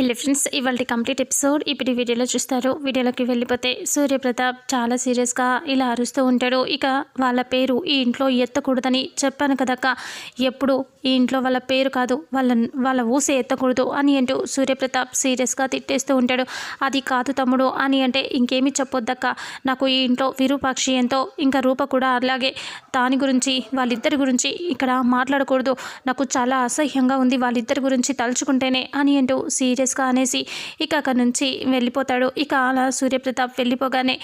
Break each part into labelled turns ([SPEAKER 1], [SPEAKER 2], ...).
[SPEAKER 1] Hello friends ఇవాళ complete episode ఇప్పుడు వీడియోలో చూస్తారు. వీడియోలోకి వెళ్ళిపోతే సూర్యప్రతాప్ చాలా సీరియస్గా ఇలా అరుస్తూ ఉంటాడు. ఇక వాళ్ళ పేరు ఈ ఇంట్లో ఎత్తకూడదని చెప్పాను కదక్క. ఎప్పుడు ఈ ఇంట్లో వాళ్ళ పేరు కాదు వాళ్ళ వాళ్ళ ఊసే ఎత్తకూడదు అని అంటూ సూర్యప్రతాప్ సీరియస్గా తిట్టేస్తూ ఉంటాడు. అది కాదు తమ్ముడు అని అంటే ఇంకేమీ చెప్పొద్దక్క. నాకు ఈ ఇంట్లో విరూపాక్షి ఎంతో ఇంకా రూప కూడా అలాగే. దాని గురించి వాళ్ళిద్దరి గురించి ఇక్కడ మాట్లాడకూడదు. నాకు చాలా అసహ్యంగా ఉంది వాళ్ళిద్దరి గురించి తలుచుకుంటేనే అని అంటూ సీరియస్ సీరియస్గా అనేసి ఇక అక్కడి నుంచి వెళ్ళిపోతాడు. ఇక అలా సూర్యప్రతాప్ వెళ్ళిపోగానే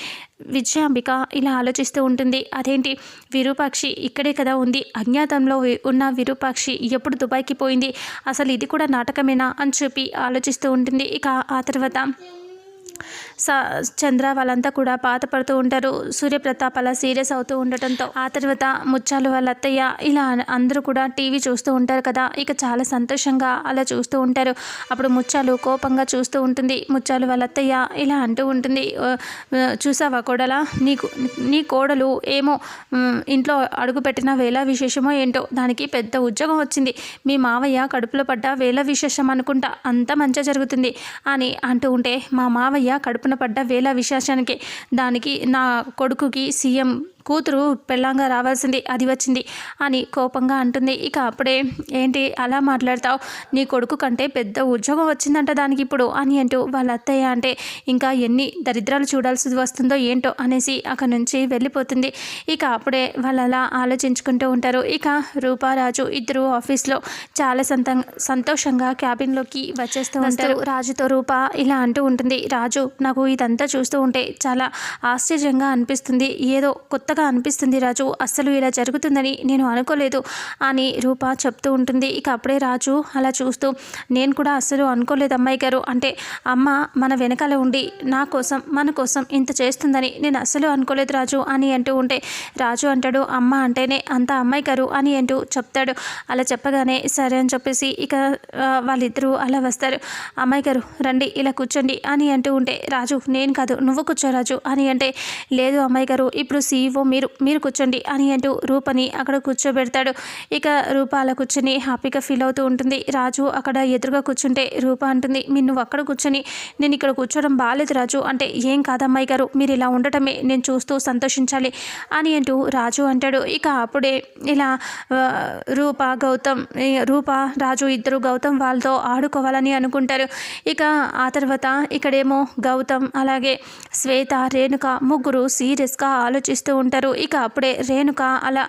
[SPEAKER 1] విజయాంబిక ఇలా ఆలోచిస్తూ ఉంటుంది. అదేంటి? విరూపాక్షి ఇక్కడే కదా ఉంది. అజ్ఞాతంలో ఉన్న విరూపాక్షి ఎప్పుడు దుబాయ్కి పోయింది? అసలు ఇది కూడా నాటకమేనా? అని చెప్పి ఆలోచిస్తూ ఉంటుంది. ఇక ఆ తర్వాత స చంద్ర వాళ్ళంతా కూడా బాధపడుతూ ఉంటారు. సూర్యప్రతాప్ అలా సీరియస్ అవుతూ ఉండటంతో ఆ తర్వాత ముచ్చాలు వాళ్ళ అత్తయ్య ఇలా అందరూ కూడా టీవీ చూస్తూ ఉంటారు కదా. ఇక చాలా సంతోషంగా అలా చూస్తూ ఉంటారు. అప్పుడు ముచ్చాలు కోపంగా చూస్తూ ఉంటుంది. ముచ్చాలు వాళ్ళ అత్తయ్య ఇలా అంటూ ఉంటుంది. చూసావా కోడలా? నీకు నీ కోడలు ఏమో ఇంట్లో అడుగుపెట్టిన వేళ విశేషమో ఏంటో? దానికి పెద్ద ఉద్యోగం వచ్చింది. మీ మావయ్య కడుపులో పడ్డ వేళ విశేషం అనుకుంటా అంత మంచిగా జరుగుతుంది అని అంటూ ఉంటే మా మావయ్య కడుపున పడ్డ వేల విశేషానికి దానికి నా కొడుకుకి సీఎం కూతురు పెళ్ళంగా రావాల్సింది అది వచ్చింది అని కోపంగా అంటుంది. ఇక అప్పుడే ఏంటి అలా మాట్లాడతావు? నీ కొడుకు కంటే పెద్ద ఉద్యోగం వచ్చిందంట దానికి ఇప్పుడు అని అంటూ వాళ్ళ అత్తయ్య అంటే ఇంకా ఎన్ని దరిద్రాలు చూడాల్సి వస్తుందో ఏంటో అనేసి అక్కడ నుంచి వెళ్ళిపోతుంది. ఇక అప్పుడే వాళ్ళు అలా ఆలోచించుకుంటూ ఉంటారు. ఇక రూపారాజు ఇద్దరు ఆఫీస్లో చాలా సంత సంతోషంగా క్యాబిన్లోకి వచ్చేస్తూ ఉంటారు. రాజుతో రూప ఇలా అంటూ ఉంటుంది రాజు నాకు ఇదంతా చూస్తూ ఉంటే చాలా ఆశ్చర్యంగా అనిపిస్తుంది. ఏదో కొత్తగా అనిపిస్తుంది రాజు. అస్సలు ఇలా జరుగుతుందని నేను అనుకోలేదు. అని రూప చెప్తూ ఉంటుంది. ఇక అప్పుడే రాజు అలా చూస్తూ నేను కూడా అస్సలు అనుకోలేదు అమ్మాయి గారు. అంటే అమ్మ మన వెనకాల ఉండి నా కోసం మన కోసం ఇంత చేస్తుందని నేను అస్సలు అనుకోలేదు రాజు అని అంటూ ఉంటే రాజు అంటాడు అమ్మ అంటేనే అంత అమ్మాయి గారు అని అంటూ చెప్తాడు. అలా చెప్పగానే సరే అని చెప్పేసి ఇక వాళ్ళిద్దరూ అలా వస్తారు. అమ్మాయి గారు రండి ఇలా కూర్చోండి అని అంటూ ఉంటే రాజు నేను కాదు నువ్వు కూర్చో రాజు అని అంటే లేదు అమ్మాయి గారు ఇప్పుడు సీఈఓ మీరు మీరు కూర్చోండి అని అంటూ రూపని అక్కడ కూర్చోబెడతాడు. ఇక రూప అలా కూర్చొని హ్యాపీగా ఫీల్ అవుతూ ఉంటుంది. రాజు అక్కడ ఎదురుగా కూర్చుంటే రూప అంటుంది మీరు నువ్వు అక్కడ కూర్చొని నేను ఇక్కడ కూర్చోవడం బాగాలేదు రాజు. అంటే ఏం కాదమ్మాయి గారు? మీరు ఇలా ఉండటమే నేను చూస్తూ సంతోషించాలి అని అంటూ రాజు అంటాడు. ఇక అప్పుడే ఇలా రూప గౌతమ్ రూప రాజు ఇద్దరు గౌతమ్ వాళ్ళతో ఆడుకోవాలని అనుకుంటారు. ఇక ఆ తర్వాత ఇక్కడేమో గౌతమ్ అలాగే శ్వేత రేణుక ముగ్గురు సీరియస్గా ఆలోచిస్తూ ఉంటారు. ఇక అప్పుడే రేణుక అలా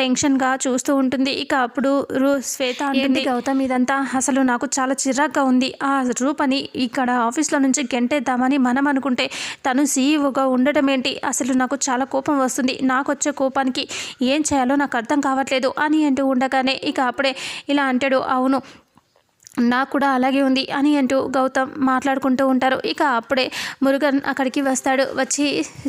[SPEAKER 1] టెన్షన్గా చూస్తూ ఉంటుంది. ఇక అప్పుడు రూ శ్వేత అంటుంది గౌతమ్ ఇదంతా? అసలు నాకు చాలా చిరాగ్గా ఉంది. ఆ రూపని ఇక్కడ ఆఫీస్లో నుంచి గెంటేద్దామని మనం అనుకుంటే తను సీఈఓగా ఉండటం ఏంటి? అసలు నాకు చాలా కోపం వస్తుంది. నాకు వచ్చే కోపానికి ఏం చేయాలో నాకు అర్థం కావట్లేదు అని అంటూ ఉండగానే ఇక అప్పుడే ఇలా అంటాడు. అవును నాకు కూడా అలాగే ఉంది అని అంటూ గౌతమ్ మాట్లాడుకుంటూ ఉంటారు. ఇక అప్పుడే మురుగన్ అక్కడికి వస్తాడు. వచ్చి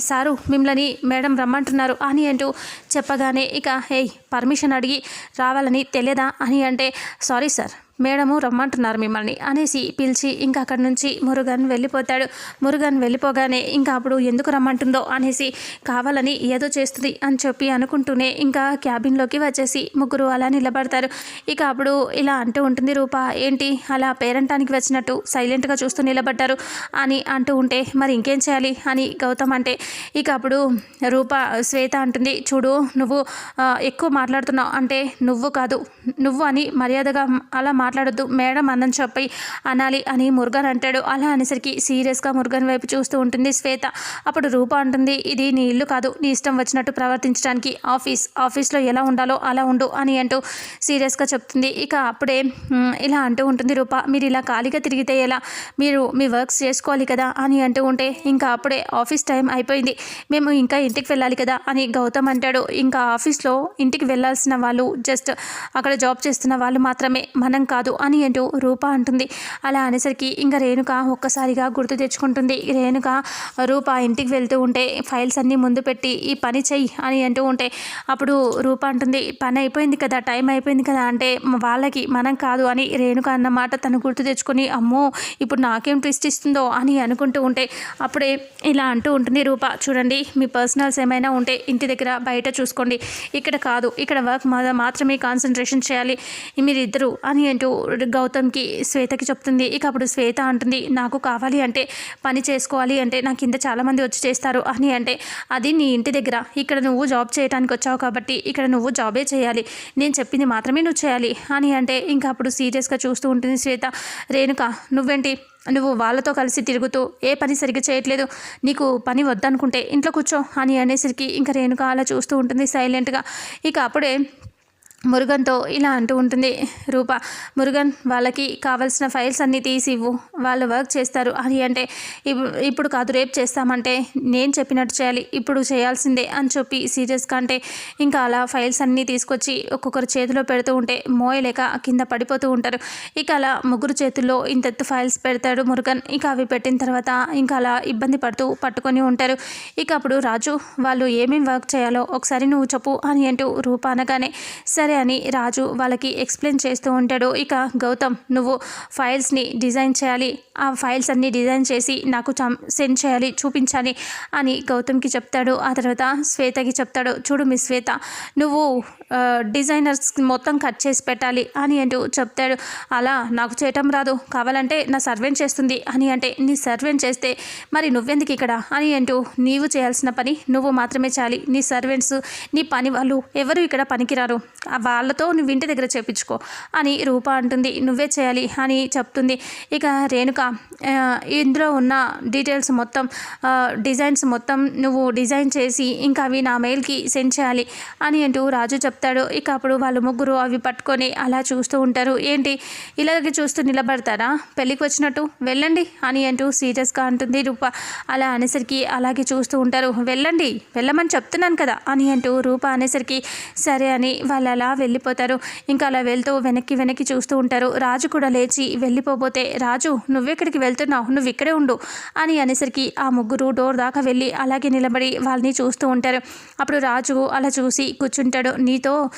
[SPEAKER 1] సారు మిమ్మల్ని మేడం రమ్మంటున్నారు అని అంటూ చెప్పగానే ఇక హేయ్ పర్మిషన్ అడిగి రావాలని తెలియదా అని అంటే సారీ సార్ మేడము రమ్మంటున్నారు మిమ్మల్ని అనేసి పిలిచి ఇంకా అక్కడి నుంచి మురుగన్ వెళ్ళిపోతాడు. మురుగన్ వెళ్ళిపోగానే ఇంకా అప్పుడు ఎందుకు రమ్మంటుందో అనేసి కావాలని ఏదో చేస్తుంది అని చెప్పి అనుకుంటూనే ఇంకా క్యాబిన్లోకి వచ్చేసి ముగ్గురు అలా నిలబడతారు. ఇక అప్పుడు ఇలా అంటూ ఉంటుంది రూప ఏంటి? అలా పేరంటానికి వచ్చినట్టు సైలెంట్గా చూస్తూ నిలబడ్డారు అని అంటూ ఉంటే మరి ఇంకేం చేయాలి? అని గౌతమ్ అంటే. ఇక అప్పుడు రూప శ్వేత అంటుంది చూడు నువ్వు ఎక్కువ మాట్లాడుతున్నావు అంటే నువ్వు కాదు. నువ్వు అని మర్యాదగా అలా మాట్లాడొద్దు. మేడం అన్నని చెప్పి అనాలి అని మురుగన్ అంటాడు. అలా అనేసరికి సీరియస్గా మురుగన్ వైపు చూస్తూ ఉంటుంది శ్వేత. అప్పుడు రూప అంటుంది ఇది నీ ఇల్లు కాదు నీ ఇష్టం వచ్చినట్టు ప్రవర్తించడానికి. ఆఫీస్ ఆఫీస్లో ఎలా ఉండాలో అలా ఉండు అని అంటూ సీరియస్గా చెప్తుంది. ఇక అప్పుడే ఇలా అంటూ ఉంటుంది రూప. మీరు ఇలా ఖాళీగా తిరిగితే ఎలా? మీరు మీ వర్క్స్ చేసుకోవాలి కదా? అని అంటూ ఉంటే ఇంకా అప్పుడే ఆఫీస్ టైం అయిపోయింది. మేము ఇంకా ఇంటికి వెళ్ళాలి కదా? అని గౌతమ్ అంటాడు. ఇంకా ఆఫీస్లో ఇంటికి వెళ్ళాల్సిన వాళ్ళు జస్ట్ అక్కడ జాబ్ చేస్తున్న వాళ్ళు మాత్రమే. మనం కాదు అని అంటూ రూప అంటుంది. అలా అనేసరికి ఇంకా రేణుక ఒక్కసారిగా గుర్తు తెచ్చుకుంటుంది. రేణుక రూప ఇంటికి వెళ్తూ ఉంటే ఫైల్స్ అన్నీ ముందు పెట్టి ఈ పని చెయ్యి అని అంటూ ఉంటే అప్పుడు రూప అంటుంది పని అయిపోయింది కదా టైం అయిపోయింది కదా అంటే వాళ్ళకి మనం కాదు అని రేణుక అన్నమాట తను గుర్తు తెచ్చుకొని అమ్మో ఇప్పుడు నాకేం ట్విస్ట్ ఇస్తుందో అని అనుకుంటూ ఉంటే అప్పుడే ఇలా అంటూ ఉంటుంది రూప చూడండి మీ పర్సనల్స్ ఏమైనా ఉంటే ఇంటి దగ్గర బయట చూసుకోండి. ఇక్కడ కాదు ఇక్కడ వర్క్ మాత్రమే కాన్సన్ట్రేషన్ చేయాలి. మీరిద్దరూ అని అంటూ అంటూ గౌతమ్కి శ్వేతకి చెప్తుంది. ఇక అప్పుడు శ్వేత అంటుంది నాకు కావాలి అంటే పని చేసుకోవాలి అంటే నా కింద చాలామంది వచ్చి చేస్తారు అని అంటే అది నీ ఇంటి దగ్గర. ఇక్కడ నువ్వు జాబ్ చేయడానికి వచ్చావు కాబట్టి ఇక్కడ నువ్వు జాబే చేయాలి. నేను చెప్పింది మాత్రమే నువ్వు చేయాలి అని అంటే ఇంకా అప్పుడు సీరియస్గా చూస్తూ ఉంటుంది శ్వేత. రేణుక నువ్వేంటి? నువ్వు వాళ్ళతో కలిసి తిరుగుతూ ఏ పని సరిగ్గా చేయట్లేదు. నీకు పని వద్దనుకుంటే ఇంట్లో కూర్చో అని అనేసరికి ఇంకా రేణుక అలా చూస్తూ ఉంటుంది సైలెంట్గా. ఇక అప్పుడే మురుగన్తో ఇలా అంటూ ఉంటుంది. రూప మురుగన్ వాళ్ళకి కావాల్సిన ఫైల్స్ అన్నీ తీసి ఇవ్వు. వాళ్ళు వర్క్ చేస్తారు. అని అంటే ఇప్పుడు కాదు రేపు చేస్తామంటే నేను చెప్పినట్టు చేయాలి. ఇప్పుడు చేయాల్సిందే అని చెప్పి సీరియస్గా అంటే ఇంకా అలా ఫైల్స్ అన్నీ తీసుకొచ్చి ఒక్కొక్కరు చేతిలో పెడుతూ ఉంటే మోయలేక కింద పడిపోతూ ఉంటారు. ఇక అలా ముగ్గురు చేతుల్లో ఇంతెత్తు ఫైల్స్ పెడతాడు మురుగన్. ఇక అవి పెట్టిన తర్వాత ఇంకా అలా ఇబ్బంది పడుతూ పట్టుకొని ఉంటారు. ఇక అప్పుడు రాజు వాళ్ళు ఏమేమి వర్క్ చేయాలో ఒకసారి నువ్వు చెప్పు అని అంటూ రూప అనగానే సరే అని రాజు వాళ్ళకి ఎక్స్ప్లెయిన్ చేస్తూ ఉంటాడు. ఇక గౌతమ్ నువ్వు ఫైల్స్ని డిజైన్ చేయాలి. ఆ ఫైల్స్ అన్ని డిజైన్ చేసి నాకు చం- సెండ్ చేయాలి చూపించాలి అని గౌతమ్కి చెప్తాడు. ఆ తర్వాత శ్వేతకి చెప్తాడు చూడు మీ శ్వేత నువ్వు డిజైనర్స్ మొత్తం కట్ చేసి పెట్టాలి అని అంటూ చెప్తాడు. అలా నాకు చేయటం రాదు. కావాలంటే నా సర్వెంట్ చేస్తుంది అని అంటే నీ సర్వెంట్ చేస్తే మరి నువ్వెందుకు ఇక్కడ? అని అంటూ నీవు చేయాల్సిన పని నువ్వు మాత్రమే చేయాలి. నీ సర్వెంట్స్ నీ పని వాళ్ళు ఎవరు ఇక్కడ పనికిరారు? వాళ్ళతో నువ్వు ఇంటి దగ్గర చేపించుకో అని రూప అంటుంది. నువ్వే చేయాలి అని చెప్తుంది. ఇక రేణుక ఇందులో ఉన్న డీటెయిల్స్ మొత్తం డిజైన్స్ మొత్తం నువ్వు డిజైన్ చేసి ఇంకా అవి నా మెయిల్కి సెండ్ చేయాలి అని అంటూ రాజు చెప్తాడు. ఇక అప్పుడు వాళ్ళు ముగ్గురు అవి పట్టుకొని అలా చూస్తూ ఉంటారు. ఏంటి ఇలాగే చూస్తూ నిలబడతారా? పెళ్ళికి వచ్చినట్టు? వెళ్ళండి అని అంటూ సీరియస్గా అంటుంది రూప. అలా అనేసరికి అలాగే చూస్తూ ఉంటారు. వెళ్ళండి వెళ్ళమని చెప్తున్నాను కదా అని అంటూ రూప అనేసరికి సరే అని వాళ్ళు అలా వెళ్ళిపోతారు. ఇంకా అలా వెళ్తూ వెనక్కి వెనక్కి చూస్తూ ఉంటారు. రాజు కూడా లేచి వెళ్ళిపోబోతే రాజు నువ్వెక్కడికి వెళ్తున్నావు? నువ్వు ఇక్కడే ఉండు అని అనేసరికి ఆ ముగ్గురు డోర్ దాకా వెళ్ళి అలాగే నిలబడి వాళ్ళని చూస్తూ ఉంటారు. అప్పుడు రాజు అలా చూసి కూర్చుంటాడు. నీతో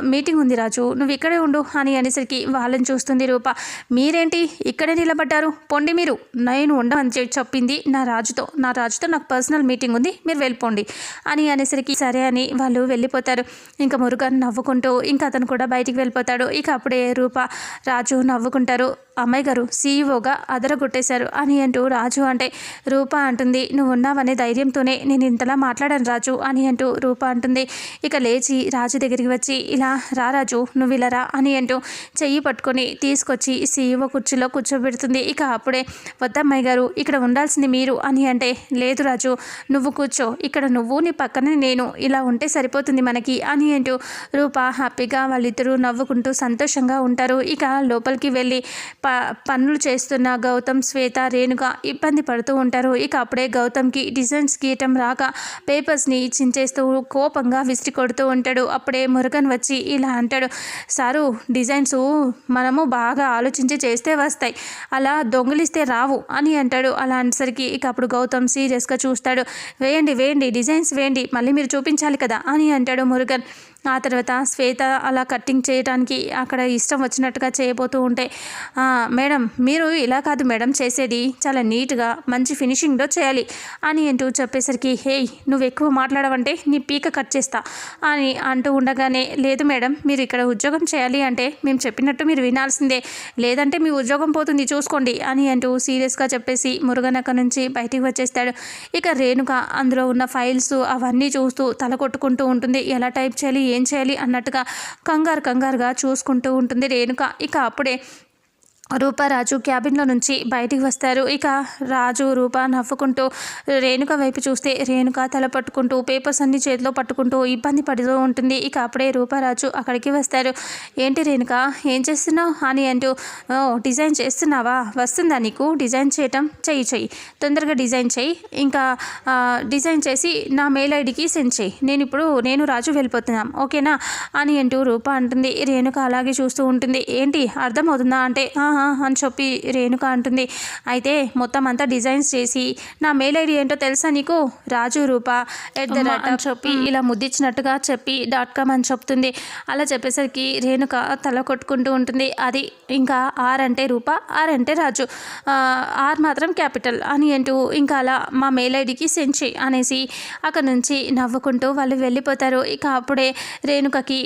[SPEAKER 1] మీటింగ్ ఉంది రాజు. నువ్వు ఇక్కడే ఉండు అని అనేసరికి వాళ్ళని చూస్తుంది రూప. మీరేంటి? ఇక్కడే నిలబడ్డారు? పొండి మీరు. నేను ఉండమని చె- చెప్పింది నా రాజుతో. నా రాజుతో నాకు పర్సనల్ మీటింగ్ ఉంది. మీరు వెళ్ళిపోండి అని అనేసరికి సరే అని వాళ్ళు వెళ్ళిపోతారు. ఇంకా మురుగన్ నవ్వుకుంటూ ఇంకా అతను కూడా బయటికి వెళ్ళిపోతాడు. ఇక అప్పుడే రూప రాజు నవ్వుకుంటారు. అమ్మాయి గారు సీఈఓగా అదరగొట్టేశారు అని అంటూ రాజు అంటే రూప అంటుంది నువ్వు ఉన్నావనే ధైర్యంతోనే నేను ఇంతలా మాట్లాడాను రాజు అని అంటూ రూప అంటుంది. ఇక లేచి రాజు దగ్గరికి వచ్చి ఇలా రా రాజు నువ్వు ఇలా రా అని అంటూ చెయ్యి పట్టుకొని తీసుకొచ్చి సీఈఓ కుర్చీలో కూర్చోబెడుతుంది. ఇక అప్పుడే వద్దమ్మాయి గారు ఇక్కడ ఉండాల్సింది మీరు అని అంటే లేదు రాజు నువ్వు కూర్చో ఇక్కడ నువ్వు నీ పక్కనే నేను ఇలా ఉంటే సరిపోతుంది మనకి అని అంటూ రూప హ్యాపీగా వాళ్ళిద్దరూ నవ్వుకుంటూ సంతోషంగా ఉంటారు. ఇక లోపలికి వెళ్ళి పనులు చేస్తున్న గౌతమ్ శ్వేత రేణుక ఇబ్బంది పడుతూ ఉంటారు. ఇక అప్పుడే గౌతమ్కి డిజైన్స్ గీయటం రాక పేపర్స్ని చించేస్తూ కోపంగా విసిరి కొడుతూ ఉంటాడు. అప్పుడే మురుగన్ వచ్చి ఇలా అంటాడు సారు డిజైన్స్ మనము బాగా ఆలోచించి చేస్తే వస్తాయి. అలా దొంగిలిస్తే రావు అని అంటాడు. అలా అనేసరికి ఇక అప్పుడు గౌతమ్ సీరియస్గా చూస్తాడు. వేయండి వేయండి డిజైన్స్ వేయండి. మళ్ళీ మీరు చూపించాలి కదా అని అంటాడు మురుగన్. ఆ తర్వాత శ్వేత అలా కట్టింగ్ చేయడానికి అక్కడ ఇష్టం వచ్చినట్టుగా చేయబోతూ ఉంటే మేడం మీరు ఇలా కాదు మేడం చేసేది. చాలా నీట్గా మంచి ఫినిషింగ్లో చేయాలి అని అంటూ చెప్పేసరికి హేయ్ నువ్వు ఎక్కువ మాట్లాడవంటే నీ పీక కట్ చేస్తా అని అంటూ ఉండగానే లేదు మేడం మీరు ఇక్కడ ఉద్యోగం చేయాలి అంటే మేము చెప్పినట్టు మీరు వినాల్సిందే. లేదంటే మీ ఉద్యోగం పోతుంది చూసుకోండి అని అంటూ సీరియస్గా చెప్పేసి మురుగన్ నుంచి బయటికి వచ్చేస్తాడు. ఇక రేణుక అందులో ఉన్న ఫైల్స్ అవన్నీ చూస్తూ తల కొట్టుకుంటూ ఉంటుంది. ఎలా టైప్ చేయాలి ఏం చేయాలి అన్నట్టుగా కంగారు కంగారుగా చూసుకుంటూ ఉంటుంది. రేణుక ఇక అప్పుడే రూప రాజు క్యాబిన్లో నుంచి బయటికి వస్తారు. ఇక రాజు రూప నవ్వుకుంటూ రేణుక వైపు చూస్తే రేణుక తల పట్టుకుంటూ పేపర్స్ అన్ని చేతిలో పట్టుకుంటూ ఇబ్బంది పడుతూ ఉంటుంది. ఇక అప్పుడే రూపరాజు అక్కడికి వస్తారు. ఏంటి రేణుక ఏం చేస్తున్నావు? అని అంటూ డిజైన్ చేస్తున్నావా? వస్తుందా నీకు? డిజైన్ చేయటం చెయ్యి చెయ్యి. తొందరగా డిజైన్ చెయ్యి. ఇంకా డిజైన్ చేసి నా మెయిల్ ఐడికి సెండ్ చేయి నేను ఇప్పుడు నేను రాజు వెళ్ళిపోతున్నాం. ఓకేనా? అని అంటూ రూప అంటుంది. రేణుక అలాగే చూస్తూ ఉంటుంది. ఏంటి? అర్థమవుతుందా? అంటే అని చెప్పి రేణుక అంటుంది. అయితే మొత్తం అంతా డిజైన్స్ చేసి నా మెయిల్ ఐడి ఏంటో తెలుసా నీకు? Raju Roopa at the rate అని చెప్పి ఇలా ముద్దిచ్చినట్టుగా చెప్పి డాట్ కామ్ అని చెప్తుంది. అలా చెప్పేసరికి రేణుక తల కొట్టుకుంటూ ఉంటుంది. అది ఇంకా ఆర్ అంటే రూప ఆర్ అంటే రాజు. ఆర్ మాత్రం క్యాపిటల్ అని అంటూ ఇంకా అలా మా మెయిల్ ఐడికి సెండ్ చేయి అనేసి అక్కడ నుంచి నవ్వుకుంటూ వాళ్ళు వెళ్ళిపోతారు. ఇక అప్పుడే రేణుకకి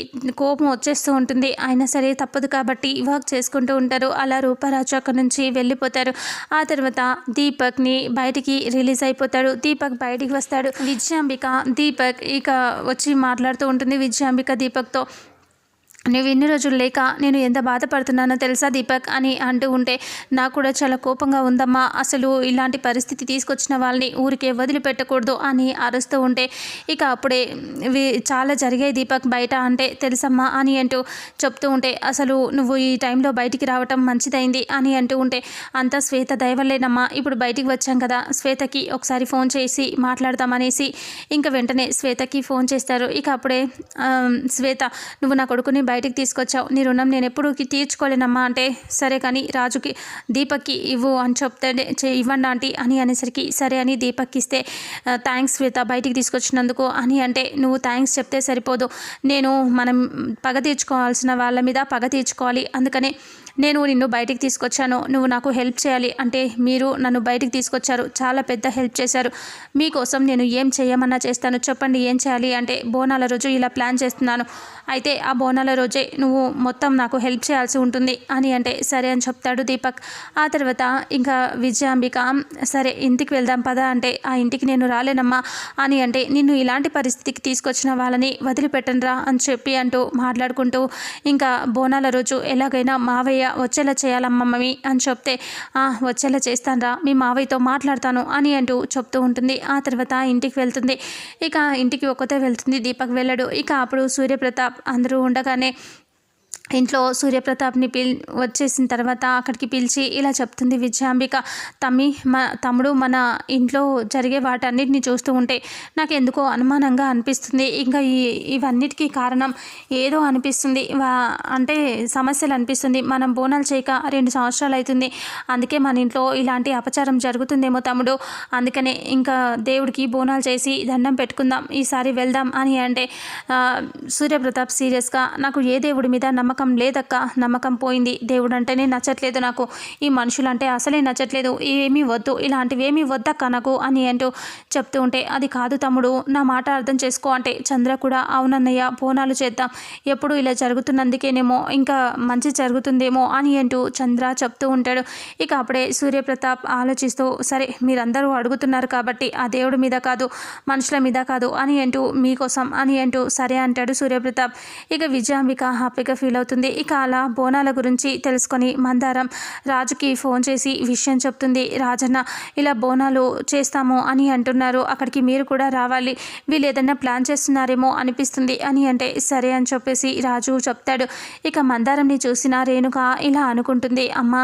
[SPEAKER 1] కోపం వచ్చేస్తూ ఉంటుంది. అయినా సరే తప్పదు కాబట్టి వర్క్ చేసుకుంటూ ఉంటారు. అలా రూపరాజు అక్కడ నుంచి వెళ్ళిపోతారు. ఆ తర్వాత దీపక్ని బయటికి రిలీజ్ అయిపోతాడు. దీపక్ బయటికి వస్తాడు. విజయాంబిక దీపక్ ఇక వచ్చి మాట్లాడుతూ ఉంటుంది. విజయాంబిక దీపక్తో నువ్వు ఇన్ని రోజులు లేక నేను ఎంత బాధపడుతున్నానో తెలుసా దీపక్ అని అంటూ ఉంటే నాకు కూడా చాలా కోపంగా ఉందమ్మా. అసలు ఇలాంటి పరిస్థితి తీసుకొచ్చిన వాళ్ళని ఊరికే వదిలిపెట్టకూడదు అని అరుస్తూ ఉంటే ఇక అప్పుడే చాలా జరిగాయి దీపక్ బయట అంటే తెలుసమ్మా అని అంటూ చెప్తూ ఉంటే అసలు నువ్వు ఈ టైంలో బయటికి రావటం మంచిదైంది అని అంటూ ఉంటే అంతా శ్వేత దయవల్లేనమ్మా ఇప్పుడు బయటికి వచ్చాం కదా శ్వేతకి ఒకసారి ఫోన్ చేసి మాట్లాడదామనేసి ఇంకా వెంటనే శ్వేతకి ఫోన్ చేస్తారు. ఇక అప్పుడే శ్వేత నువ్వు నా కొడుకుని బయటికి తీసుకొచ్చావు. నీ రుణం నేను ఎప్పుడు తీర్చుకోలేనమ్మా. అంటే సరే కానీ రాజుకి దీపక్కి ఇవ్వు అని చెప్తే చే- ఇవ్వండి ఆంటీ అని అనేసరికి సరే అని దీపక్కి ఇస్తే థ్యాంక్స్ శ్వేత బయటికి తీసుకొచ్చినందుకు అని అంటే నువ్వు థ్యాంక్స్ చెప్తే సరిపోదు. నేను మనం పగ తీర్చుకోవాల్సిన వాళ్ళ మీద పగ తీర్చుకోవాలి. అందుకనే నేను నిన్ను బయటికి తీసుకొచ్చాను నువ్వు నాకు హెల్ప్ చేయాలి అంటే మీరు నన్ను బయటికి తీసుకొచ్చారు చాలా పెద్ద హెల్ప్ చేశారు. మీకోసం నేను ఏం చేయమన్నా చేస్తాను? చెప్పండి ఏం చేయాలి? అంటే బోనాల రోజు ఇలా ప్లాన్ చేస్తున్నాను. అయితే ఆ బోనాల రోజే నువ్వు మొత్తం నాకు హెల్ప్ చేయాల్సి ఉంటుంది అని అంటే సరే అని చెప్తాడు దీపక్. ఆ తర్వాత ఇంకా విజయాంబిక సరే ఇంటికి వెళ్దాం పదా అంటే ఆ ఇంటికి నేను రాలేనమ్మా అని అంటే నిన్ను ఇలాంటి పరిస్థితికి తీసుకొచ్చిన వాళ్ళని వదిలిపెట్టండిరా అని చెప్పి అంటూ మాట్లాడుకుంటూ ఇంకా బోనాల రోజు ఎలాగైనా మావయ్య వచ్చేలా చేయాలమ్మ మమ్మీ అని చెప్తే "ఆ, వచ్చేలా చేస్తానురా మీ మావయ్యతో మాట్లాడతాను అని అంటూ చెప్తూ ఉంటుంది. ఆ తర్వాత ఇంటికి వెళ్తుంది. ఇక ఇంటికి ఒక్కతే వెళ్తుంది దీపక్ వెళ్ళడు. ఇక అప్పుడు సూర్యప్రతాప్ అందరూ ఉండగానే ఇంట్లో సూర్యప్రతాప్ని పిల్ వచ్చేసిన తర్వాత అక్కడికి పిలిచి ఇలా చెప్తుంది విజయాంబిక తమ్మి మా తమ్ముడు మన ఇంట్లో జరిగే వాటన్నిటిని చూస్తూ ఉంటే నాకు ఎందుకో అనుమానంగా అనిపిస్తుంది. ఇంకా ఈ ఇవన్నిటికీ కారణం ఏదో అనిపిస్తుంది. వా అంటే సమస్యలు అనిపిస్తుంది. మనం బోనాలు చేయక రెండు సంవత్సరాలు అవుతుంది అందుకే మన ఇంట్లో ఇలాంటి అపచారం జరుగుతుందేమో తమ్ముడు. అందుకనే ఇంకా దేవుడికి బోనాలు చేసి దండం పెట్టుకుందాం. ఈసారి వెళ్దాం అని అంటే సూర్యప్రతాప్ సీరియస్గా నాకు ఏ దేవుడి మీద నమ్మకం నమ్మకం లేదక్క నమ్మకం పోయింది. దేవుడు అంటేనే నచ్చట్లేదు నాకు. ఈ మనుషులంటే అసలే నచ్చట్లేదు. ఏమీ వద్దు ఇలాంటివి ఏమీ వద్దక్క నాకు అని అంటూ చెప్తూ ఉంటే అది కాదు తమ్ముడు నా మాట అర్థం చేసుకో అంటే చంద్ర కూడా అవునన్నయ్య బోనాలు చేద్దాం. ఎప్పుడు ఇలా జరుగుతున్నందుకేనేమో ఇంకా మంచి జరుగుతుందేమో అని అంటూ చంద్ర చెప్తూ ఉంటాడు. ఇక అప్పుడే సూర్యప్రతాప్ ఆలోచిస్తూ సరే మీరందరూ అడుగుతున్నారు కాబట్టి ఆ దేవుడి మీద కాదు మనుషుల మీద కాదు అని అంటూ మీకోసం అని అంటూ సరే అంటాడు సూర్యప్రతాప్. ఇక విజయాంబిక హ్యాపీగా ఫీల్ అవుతుంది అవుతుంది ఇక అలా బోనాల గురించి తెలుసుకొని మందారం రాజుకి ఫోన్ చేసి విషయం చెప్తుంది. రాజన్న ఇలా బోనాలు చేస్తాము అని అంటున్నారు. అక్కడికి మీరు కూడా రావాలి. వీళ్ళు ఏదైనా ప్లాన్ చేస్తున్నారేమో అనిపిస్తుంది. అని అంటే సరే అని చెప్పేసి రాజు చెప్తాడు. ఇక మందారంని చూసిన రేణుక ఇలా అనుకుంటుంది. అమ్మ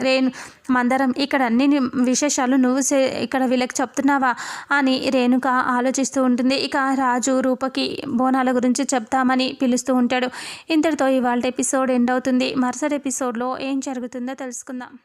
[SPEAKER 1] రేణు మందరం ఇక్కడ అన్ని విశేషాలు నువ్వు ఇక్కడ వీళ్ళకి చెప్తున్నావా? అని రేణుక ఆలోచిస్తూ ఉంటుంది. ఇక రాజు రూపకి బోనాల గురించి చెప్తామని పిలుస్తూ ఉంటాడు. ఇంతటితో ఇవాళ ఎపిసోడ్ ఎండ్ అవుతుంది. మరుసటి ఎపిసోడ్లో ఏం జరుగుతుందో తెలుసుకుందాం.